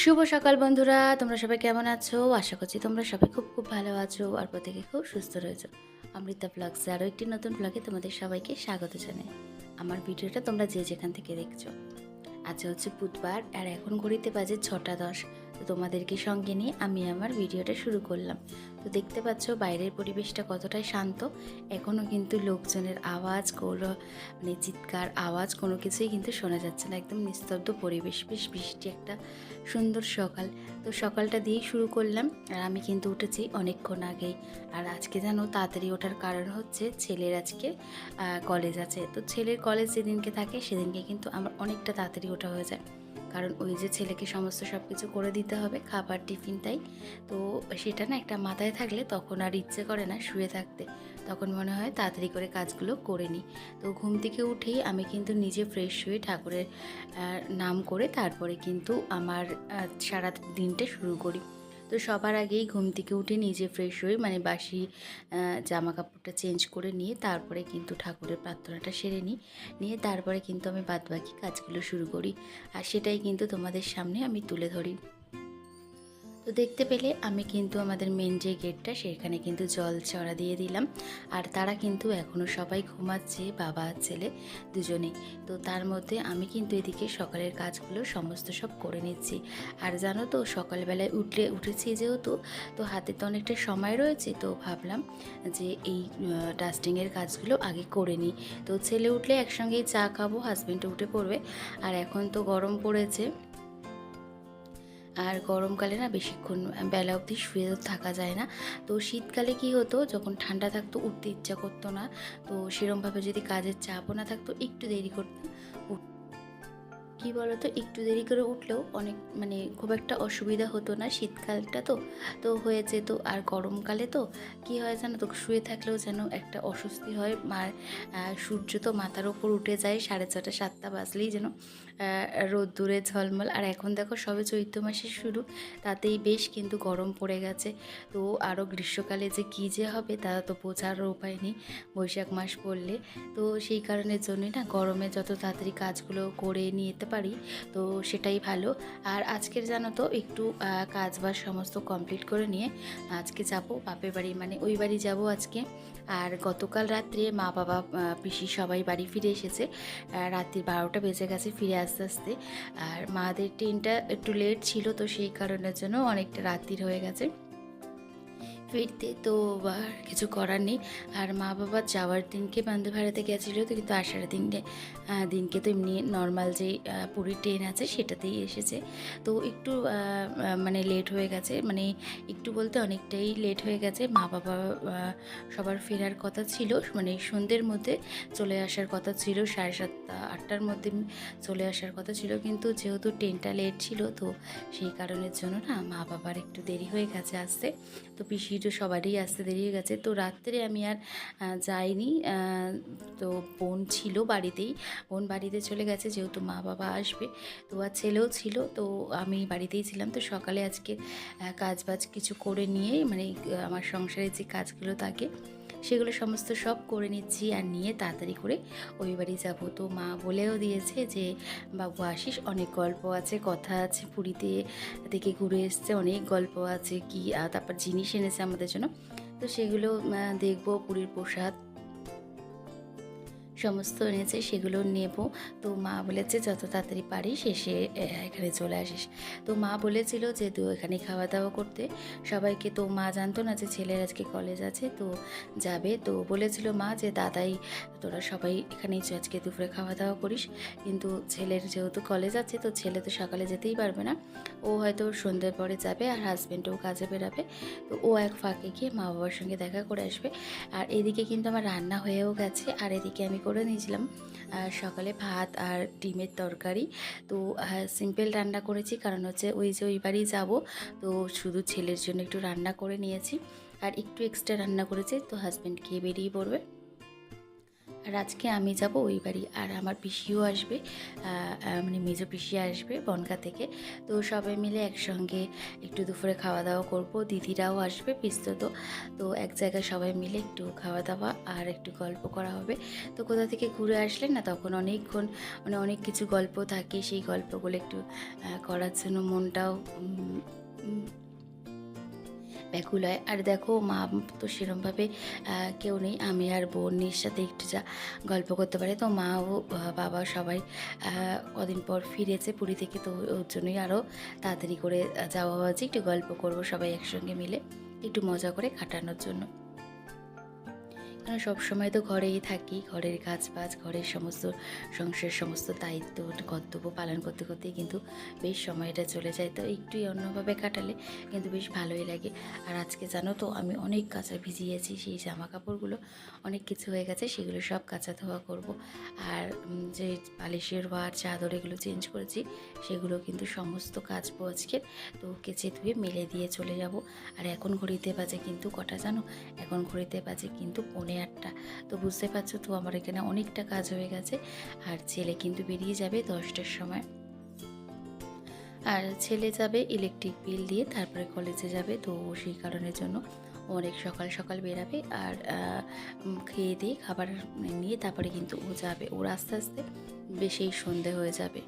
শুভ সকাল বন্ধুরা, তোমরা সবাই কেমন আছো? আশা করছি তোমরা সবাই খুব খুব ভালো আছো আর প্রত্যেকে খুব সুস্থ রয়েছো। অমৃতা ব্লগসে আরও একটি নতুন ব্লগে তোমাদের সবাইকে স্বাগত জানাই। আমার ভিডিওটা তোমরা যে যেখান থেকে দেখছ। আজ হচ্ছে বুধবার আর এখন ঘড়িতে বাজে ছটা দশ। তো তোমাদেরকে সঙ্গে নিয়ে আমি আমার ভিডিওটা শুরু করলাম। তো দেখতে পাচ্ছ বাইরের পরিবেশটা কতটাই শান্ত। এখনও কিন্তু লোকজনের আওয়াজ কোনো মানে চিৎকার, আওয়াজ কোনো কিছুই কিন্তু শোনা যাচ্ছে না। একদম নিস্তব্ধ পরিবেশ, বেশ বৃষ্টি একটা সুন্দর সকাল। তো সকালটা দিয়েই শুরু করলাম আর আমি কিন্তু উঠেছি অনেকক্ষণ আগেই। আর আজকে জানো তাড়াতাড়ি ওঠার কারণ হচ্ছে ছেলের আজকে কলেজ আছে। তো ছেলের কলেজ যেদিনকে থাকে সেদিনকে কিন্তু আমার অনেকটা তাড়াতাড়ি ওঠা হয়ে যায়। কারণ ওই যে ছেলেকে সমস্ত সব কিছু করে দিতে হবে, খাবার, টিফিন, তাই? তো সেটা না একটা মাথায় থাকলে তখন আর ইচ্ছে করে না শুয়ে থাকতে। তখন মনে হয় তাড়াতাড়ি করে কাজগুলো করে নিই। তো ঘুম থেকে উঠেই আমি কিন্তু নিজে ফ্রেশ হয়ে ঠাকুরের নাম করে তারপরে কিন্তু আমার সারা দিনটা শুরু করি। তো সবার আগেই ঘুম থেকে উঠে নিজে ফ্রেশ হয়ে মানে বাসি জামা কাপড়টা চেঞ্জ করে নিয়ে তারপরে কিন্তু ঠাকুরের প্রার্থনাটা সেরে নিই। নিয়ে তারপরে কিন্তু আমি বাদবাকি কাজগুলো শুরু করি। আর সেটাই কিন্তু তোমাদের সামনে আমি তুলে ধরি। তো দেখতে পেলে আমি কিন্তু আমাদের মেন যে গেটটা সেখানে কিন্তু জল চড়া দিয়ে দিলাম। আর তারা কিন্তু এখনও সবাই ঘুমাচ্ছে, বাবা, ছেলে দুজনেই তো তার মধ্যে আমি কিন্তু এদিকে সকালের কাজগুলো সমস্ত সব করে নিচ্ছি। আর জানো তো, সকালবেলায় উঠলে, উঠেছি যেহেতু, তো হাতে তো অনেকটা সময় রয়েছে, তো ভাবলাম যে এই ডাস্টিংয়ের কাজগুলো আগে করে নিই। তো ছেলে উঠলে একসঙ্গেই চা খাব হাজব্যান্ডও উঠে পড়বে। আর এখন তো গরম পড়েছে। আর গরমকালে না বেশিক্ষণ বেলা অবধি শুয়ে থাকা যায় না। তো শীতকালে কি হতো, যখন ঠান্ডা থাকতো, উঠতে ইচ্ছা করতো না। তো সেরমভাবে যদি কাজের চাপও না থাকতো, একটু দেরি করতাম। কি বলতো, একটু দেরি করে উঠলেও অনেক মানে খুব একটা অসুবিধা হতো না শীতকালটা তো তো হয়ে যেত আর গরমকালে তো, কি হয় জানো তো, শুয়ে থাকলেও যেন একটা অস্বস্তি হয়। আর সূর্য তো মাথার ওপর উঠে যায়, সাড়ে ছটা, সাতটা বাজলেই যেন রোদ্দুরে ঝলমল। আর এখন দেখো সবে চৈত্র মাসের শুরু, তাতেই বেশ কিন্তু গরম পড়ে গেছে। তো আরও গ্রীষ্মকালে যে কী যে হবে, তা তো বোঝারও উপায় নেই বৈশাখ মাস পড়লে। তো সেই কারণের জন্যই না গরমে যত তাড়াতাড়ি কাজগুলো করে নিতে পারি, তো সেটাই ভালো। আর আজকের জানো তো একটু কাজ বাজ সমস্ত কমপ্লিট করে নিয়ে আজকে যাব বাপের বাড়ি মানে ওই বাড়ি যাব আজকে। আর গতকাল রাত্রে মা বাবা পিসি সবাই বাড়ি ফিরে এসেছে। রাত্রির বারোটা বেজে গেছে ফিরে আস্তে আস্তে। আর মাদের ট্রেনটা একটু লেট ছিল, তো সেই কারণের জন্য অনেকটা রাত্রির হয়ে গেছে। ফিরতে তো আর কিছু করার নেই। আর মা বাবা যাওয়ার দিনকে বন্দে ভারতে গেছিল তো কিন্তু আসার দিনকে দিনকে তো এমনি নর্মাল যে পুরীর ট্রেন আছে সেটাতেই এসেছে। তো একটু মানে লেট হয়ে গেছে মানে একটু বলতে অনেকটাই লেট হয়ে গেছে। মা বাবা সবার ফেরার কথা ছিল মানে সন্ধ্যের মধ্যে চলে আসার কথা ছিল, সাড়ে সাতটা, আটটার মধ্যে চলে আসার কথা ছিল, কিন্তু যেহেতু ট্রেনটা লেট ছিল, তো সেই কারণের জন্য না মা বাবার একটু দেরি হয়ে গেছে আসতে। তো পিসিরও সবারই আসতে দেরি হয়ে গেছে। তো রাত্রে আমি আর যাইনি। তো বোন ছিল বাড়িতেই। বোন বাড়িতে চলে গেছে, যেহেতু মা বাবা আসবে। তো আর ছেলেও ছিল, তো আমি বাড়িতেই ছিলাম। তো সকালে আজকে কাজ বাজ কিছু করে নিয়ে মানে আমার সংসারের যে কাজগুলো থাকে সেগুলো সমস্ত সব করে নিচ্ছি আর নিয়ে তাড়াতাড়ি করে ওই বাড়ি যাব। তো মা বলেও দিয়েছে যে, বাবু আসিস, অনেক গল্প আছে, কথা আছে পুরীতে থেকে ঘুরে এসছে, অনেক গল্প আছে, কি তারপর জিনিস এনেছে আমাদের জন্য। তো সেগুলো দেখব পুরীর প্রসাদ। সমস্ত এনেছে সেগুলো নেব। তো মা বলেছে যত তাড়াতাড়ি এসে আহ, এখানে চলে আসিস। তো মা বলেছিল যে তুই এখানে খাওয়া দাওয়া করতে। সবাইকে তো মা জানতো না যে ছেলের আজকে কলেজ আছে তো যাবে। তো বলেছিল মা যে দাদাই তোরা সবাই এখানেই আজকে দুপুরে খাওয়া দাওয়া করিস। কিন্তু ছেলের যেহেতু কলেজ আছে তো ছেলে তো সকালে যেতেই পারবে না। ও হয়তো সন্ধ্যের পরে যাবে আর হাজব্যান্ডও কাজে বেরাবে। তো ও এক ফাঁকে গিয়ে মা বাবার সঙ্গে দেখা করে আসবে। আর এদিকে কিন্তু আমার রান্না হয়েও গেছে। আর এদিকে আমি করে নিয়েছিলাম সকালে ভাত আর ডিমের তরকারি। তো সিম্পল রান্না করেছি, কারণ হচ্ছে ওই যে ওই বাড়ি যাব, তো শুধু ছেলের জন্য একটু রান্না করে নিয়েছি। আর একটু এক্সট্রা রান্না করেছি, তো হাজব্যান্ড খেয়ে বেরিয়ে পড়বে। আর আজকে আমি যাব ওই বাড়ি, আর আমার পিসিও আসবে মানে মেজো পিসি আসবে বনগা থেকে। তো সবাই মিলে একসঙ্গে একটু দুপুরে খাওয়া দাওয়া করব, দিদিরাও আসবে পিস্তত তো। এক জায়গায় সবাই মিলে একটু খাওয়া দাওয়া আর একটু গল্প করা হবে। তো কোথা থেকে ঘুরে আসলে না, তখন অনেকক্ষণ মানে অনেক কিছু গল্প থাকে, সেই গল্পগুলো একটু করার জন্য মনটাও ব্যাকুল হয়। আর দেখো, মা তো সেরমভাবে কেউ নেই। আমি আর বোনের সাথে একটু যা গল্প করতে পারে। তো মা ও বাবা সবাই কদিন পর ফিরেছে পুরী থেকে। তো ওর জন্যই আরও তাড়াতাড়ি করে যাওয়া হয়েছে। একটু গল্প করব সবাই একসঙ্গে মিলে। একটু মজা করে কাটানোর জন্য। কারণ সবসময় তো ঘরেই থাকি, ঘরের কাজ বাজ ঘরের সমস্ত সংসারের সমস্ত দায়িত্ব, কর্তব্য পালন করতে করতেই কিন্তু বেশ সময়টা চলে যায়। তো একটুই অন্যভাবে কাটালে কিন্তু বেশ ভালোই লাগে। আর আজকে জানো তো, আমি অনেক কাঁচা ভিজিয়েছি, সেই জামা কাপড়গুলো অনেক কিছু হয়ে গেছে, সেগুলো সব কাঁচা ধোয়া করব। আর যে বালিশের ওয়ার, চাদর এগুলো চেঞ্জ করেছি, সেগুলো কিন্তু সমস্ত কাচবো আজকে। তো কেচে ধুয়ে মেলে দিয়ে চলে যাব। আর এখন ঘড়িতে বাজে কিন্তু কটা জানো? এখন ঘড়িতে বাজে কিন্তু পৌনে আটটা তো বুঝতে পারছ তো আমার এখানে অনেকটা কাজ হয়ে গেছে। আর ছেলে কিন্তু বেরিয়ে যাবে দশটার সময়। আর ছেলে যাবে ইলেকট্রিক বিল দিয়ে তারপরে কলেজে যাবে। তো সেই কারণের জন্য অনেক সকাল সকাল বেরাবে। আর খেয়ে দিয়ে খাবার নিয়ে তারপরে কিন্তু ও যাবে। ওর আস্তে আস্তে বেশি সন্ধে হয়ে যাবে।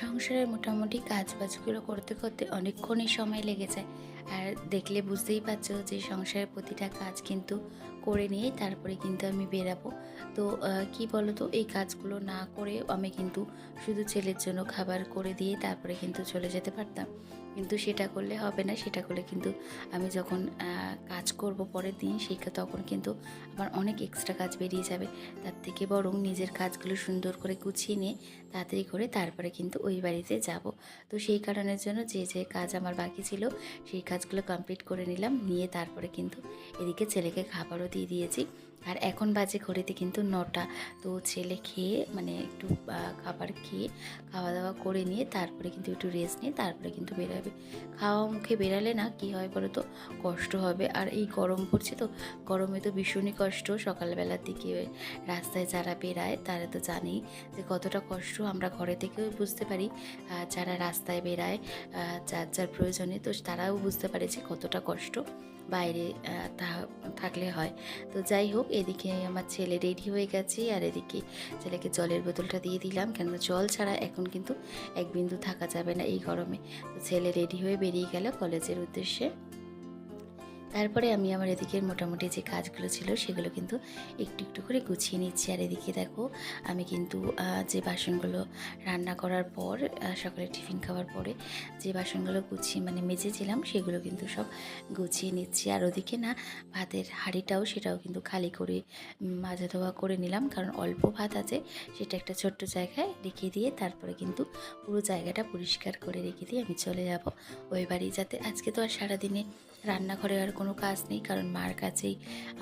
সংসারের মোটামুটি কাজ বাজগুলো করতে করতে অনেকক্ষণই সময় লেগে যায়। আর দেখলে বুঝতেই পারছ যে সংসারের প্রতিটা কাজ কিন্তু করে নিয়ে তারপরে কিন্তু আমি বেরাবো। তো কি বলো তো এই কাজগুলো না করে আমি কিন্তু শুধু ছেলের জন্য খাবার করে দিয়ে তারপরে কিন্তু চলে যেতে পারতাম। কিন্তু সেটা করলে হবে না, সেটা করলে কিন্তু আমি যখন কাজ করব পরের দিন সেই তখন কিন্তু আমার অনেক এক্সট্রা কাজ বেরিয়ে যাবে। তার থেকে বরং নিজের কাজগুলো সুন্দর করে গুছিয়ে নিয়ে তাড়াতাড়ি করে তারপরে কিন্তু ওই বাড়িতে যাব। তো সেই কারণের জন্য যে যে কাজ আমার বাকি ছিল, সেই কাজগুলো কমপ্লিট করে নিলাম। নিয়ে তারপরে কিন্তু এদিকে ছেলেকে খাবারও দিয়ে দিয়েছি। আর এখন বাজে ঘড়িতে কিন্তু নটা। তো ছেলে খেয়ে মানে একটু খাবার খেয়ে খাওয়া দাওয়া করে নিয়ে তারপরে কিন্তু একটু রেস্ট নিয়ে তারপরে কিন্তু বেরোবে। খাওয়া মুখে বেরালে না কি হয় বলো তো? কষ্ট হবে। আর এই গরম পড়ছে তো, গরমে তো ভীষণই কষ্ট। সকালবেলার দিকে রাস্তায় যারা বেরায় তারা তো জানেই যে কতটা কষ্ট আমরা ঘরে থেকেও বুঝতে পারি। যারা রাস্তায় বেরায় যার যার প্রয়োজনে তো তারাও বুঝতে পারে যে কতটা কষ্ট। বাইরে থাকলে হয়। তো যাই হোক, এদিকে আমার ছেলে রেডি হয়ে গেছে আর এদিকে ছেলেকে জলের বোতলটা দিয়ে দিলাম। কেন জল ছাড়া এখন কিন্তু এক বিন্দু থাকা যাবে না এই গরমে। তো ছেলে রেডি হয়ে বেরিয়ে গেল কলেজের উদ্দেশ্যে। তারপরে আমি আমার এদিকের মোটামুটি যে কাজগুলো ছিল সেগুলো কিন্তু একটু একটু করে গুছিয়ে নিচ্ছি। আর এদিকে দেখো, আমি কিন্তু যে বাসনগুলো রান্না করার পর সকালে টিফিন খাওয়ার পরে যে বাসনগুলো গুছিয়ে মানে মেজেছিলাম সেগুলো কিন্তু সব গুছিয়ে নিচ্ছি। আর ওদিকে না, ভাতের হাঁড়িটাও সেটাও কিন্তু খালি করে মাজা ধোয়া করে নিলাম। কারণ অল্প ভাত আছে, সেটা একটা ছোট্ট জায়গায় রেখে দিয়ে তারপরে কিন্তু পুরো জায়গাটা পরিষ্কার করে রেখে দিয়ে আমি চলে যাব। ওই বাড়ি যাতে আজকে তো আর সারাদিনে রান্নাঘরে আর কোনো কাজ নেই, কারণ মার কাছেই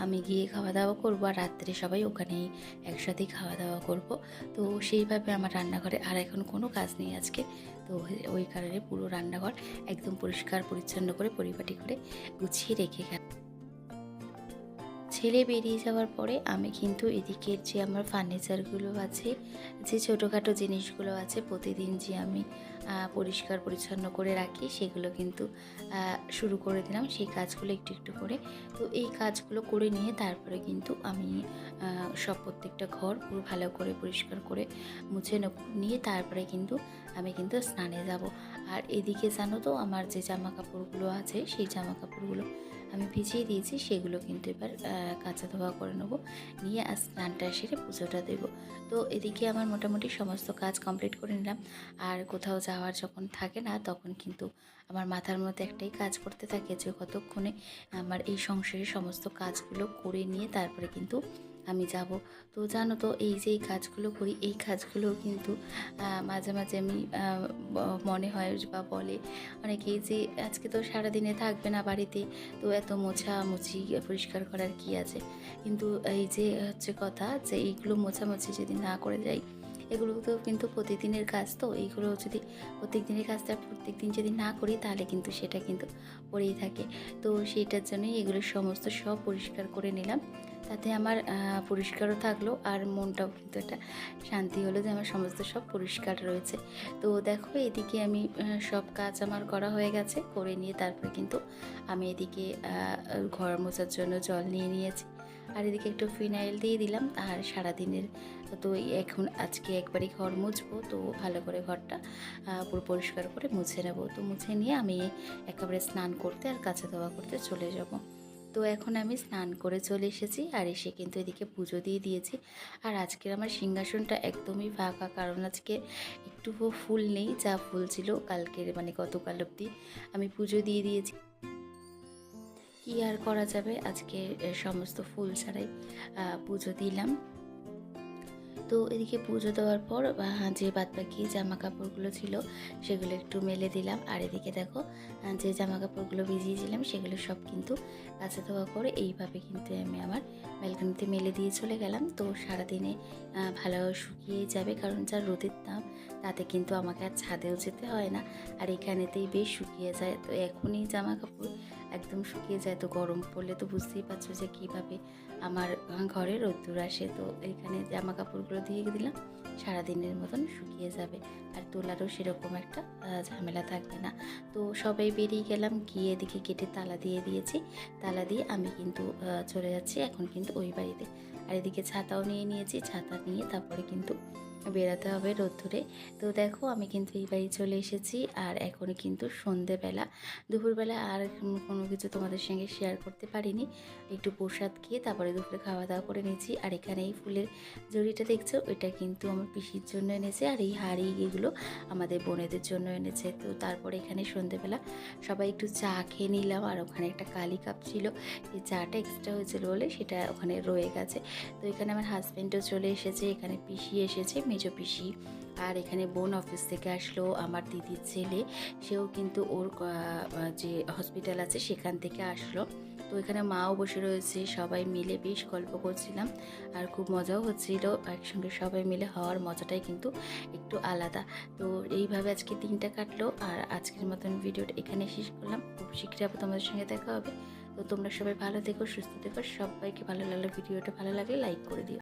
আমি গিয়ে খাওয়া দাওয়া করব আর রাত্রে সবাই ওখানেই একসাথেই খাওয়া দাওয়া করব। তো সেইভাবে আমার রান্নাঘরে আর এখন কোনো কাজ নেই আজকে। তো ওই কারণে পুরো রান্নাঘর একদম পরিষ্কার, পরিচ্ছন্ন করে পরিপাটি করে গুছিয়ে রেখে গেল। ছেলে বেরিয়ে যাওয়ার পরে আমি কিন্তু এদিকের যে আমার ফার্নিচারগুলো আছে, যে ছোটোখাটো জিনিসগুলো আছে প্রতিদিন যে আমি পরিষ্কার পরিচ্ছন্ন করে রাখি, সেগুলো কিন্তু শুরু করে দিলাম। সেই কাজগুলো একটু একটু করে। তো এই কাজগুলো করে নিয়ে তারপরে কিন্তু আমি সব প্রত্যেকটা ঘর পুরো ভালো করে পরিষ্কার করে মুছে নিয়ে তারপরে কিন্তু আমি কিন্তু স্নানে যাব। আর এদিকে জানো তো আমার যে জামা কাপড়গুলো আছে, সেই জামা কাপড়গুলো আমি ভিজিয়ে দিয়েছি, সেগুলো কিন্তু এবার কাঁচা ধোয়া করে নেব। নিয়ে আর স্নানটা সেরে পুজোটা দেবো। তো এদিকে আমার মোটামুটি সমস্ত কাজ কমপ্লিট করে নিলাম। আর কোথাও যাওয়ার যখন থাকে না, তখন কিন্তু আমার মাথার মধ্যে একটাই কাজ করতে থাকে যে, কতক্ষণে আমার এই সংসারের সমস্ত কাজগুলো করে নিয়ে তারপরে কিন্তু আমি যাব। তো জানো তো, এই যে এই কাজগুলো করি, এই কাজগুলো কিন্তু মাঝে মাঝে আমি মনে হয় বা বলে অনেকেই যে আজকে তো সারাদিনে থাকবে না বাড়িতে, তো এত মোছা মুছি পরিষ্কার করার কি আছে? কিন্তু এই যে হচ্ছে কথা যে এইগুলো মোছামুছি যদি না করে যাই এগুলো তো কিন্তু প্রতিদিনের কাজ তো, এইগুলো যদি প্রত্যেক দিনের কাজটা প্রত্যেক দিন যদি না করি তাহলে কিন্তু সেটা কিন্তু পড়েই থাকে। তো সেইটার জন্যই এগুলো সমস্ত সব পরিষ্কার করে নিলাম। তাতে আমার পরিষ্কারও থাকল আর মনটাও কিন্তু একটা শান্তি হলো যে আমার সমস্ত সব পরিষ্কার রয়েছে। তো দেখো এদিকে আমি সব কাজ আমার করা হয়ে গেছে, করে নিয়ে তারপরে কিন্তু আমি এদিকে ঘর মোছার জন্য জল নিয়ে নিয়েছি। আর এদিকে একটু ফিনাইল দিয়ে দিলাম। আর সারাদিনের তো এখন আজকে একবারই ঘর মুছবো, তো ভালো করে ঘরটা পুরো পরিষ্কার করে মুছে নেব। তো মুছে নিয়ে আমি একেবারে স্নান করতে আর কাছে ধোয়া করতে চলে যাব। তো এখন আমি স্নান করে চলে এসেছি আর এসে কিন্তু এদিকে পুজো দিয়ে দিয়েছি। আর আজকের আমার সিংহাসনটা একদমই ফাঁকা, কারণ আজকে একটু ফুল নেই, যা ফুল ছিল কালকের মানে গতকাল অবধি আমি পুজো দিয়ে দিয়েছি। কি আর করা যাবে? আজকে সমস্ত ফুল ছাড়াই পুজো দিলাম। তো এদিকে পুজো দেওয়ার পর যে বাদবাকি জামা কাপড়গুলো ছিল, সেগুলো একটু মেলে দিলাম। আর এদিকে দেখো যে জামা কাপড়গুলো ভিজিয়েছিলাম, সেগুলো সব কিন্তু কাছে ধোয়া করে এইভাবে কিন্তু আমি আমার ব্যালকনিতে মেলে দিয়ে চলে গেলাম। তো সারাদিনে ভালো শুকিয়ে যাবে, কারণ যা রোদের দাম তাতে কিন্তু আমাকে আর ছাদেও যেতে হয় না। আর এখানেতেই বেশ শুকিয়ে যায়। তো এখনই জামা কাপড় একদম শুকিয়ে যায়, তো গরম পড়লে তো বুঝতেই পারছ যে কীভাবে আমার ঘরে রোদ্দুর আসে। তো এখানে জামা কাপড়গুলো দিয়ে দিলাম, সারাদিনের মতন শুকিয়ে যাবে। আর তোলারও সেরকম একটা ঝামেলা থাকবে না। তো সবাই বেরিয়ে গেলাম, গিয়ে এদিকে কেটে তালা দিয়ে দিয়েছি। তালা দিয়ে আমি কিন্তু চলে যাচ্ছি এখন কিন্তু ওই বাড়িতে। আর এদিকে ছাতাও নিয়ে নিয়েছি, ছাতা নিয়ে তারপরে কিন্তু বেরাতে হবে রোদ্দুরে। তো দেখো, আমি কিন্তু এই বাড়ি চলে এসেছি আর এখন কিন্তু সন্ধেবেলা। দুপুরবেলা আর কোনো কিছু তোমাদের সঙ্গে শেয়ার করতে পারিনি। একটু প্রসাদ খেয়ে তারপরে দুপুরে খাওয়া দাওয়া করে নিয়েছি। আর এখানে এই ফুলের জড়িটা দেখছ? এটা কিন্তু আমার পিসির জন্য এনেছে আর এই হাড়ি এগুলো আমাদের বোনেদের জন্য এনেছে। তো তারপরে এখানে সন্ধেবেলা সবাই একটু চা খেয়ে নিলাম আর ওখানে একটা কালি কাপ ছিল। এই চাটা এক্সট্রা হয়েছিল বলে সেটা ওখানে রয়ে গেছে। তো এখানে আমার হাজব্যান্ডও চলে এসেছে, এখানে পিসি এসেছে মেজো পিসি। আর এখানে বোন অফিস থেকে আসলো আমার দিদির ছেলে। সেও কিন্তু ওর যে হসপিটাল আছে সেখান থেকে আসলো। তো এখানে মাও বসে রয়েছে, সবাই মিলে বেশ গল্প করছিলাম। আর খুব মজাও হচ্ছিল, একসঙ্গে সবাই মিলে হওয়ার মজাটাই কিন্তু একটু আলাদা। তো এইভাবে আজকে দিনটা কাটলো, আর আজকের মতন ভিডিওটা এখানে শেষ করলাম। খুব শীঘ্রই আবার তোমাদের সঙ্গে দেখা হবে। তো তোমরা সবাই ভালো থেকো, সুস্থ থেকো সবাইকে ভালো লাগল ভিডিওটা ভালো লাগলে লাইক করে দিও।